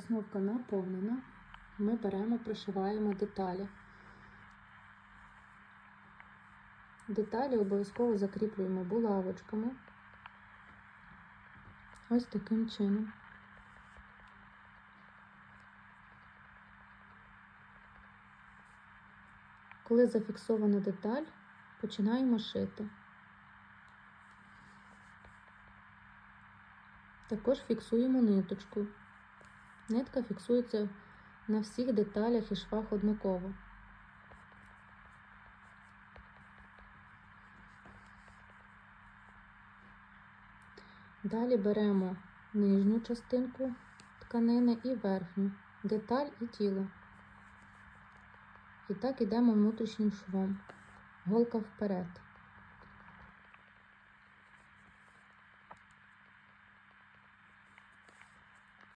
Основка наповнена. Ми беремо, пришиваємо деталі. Деталі обов'язково закріплюємо булавочками. Ось таким чином. Коли зафіксована деталь, починаємо шити. Також фіксуємо ниточку. Нитка фіксується на всіх деталях і швах однаково. Далі беремо нижню частинку тканини і верхню, деталь і тіло. І так ідемо внутрішнім швом, голка вперед.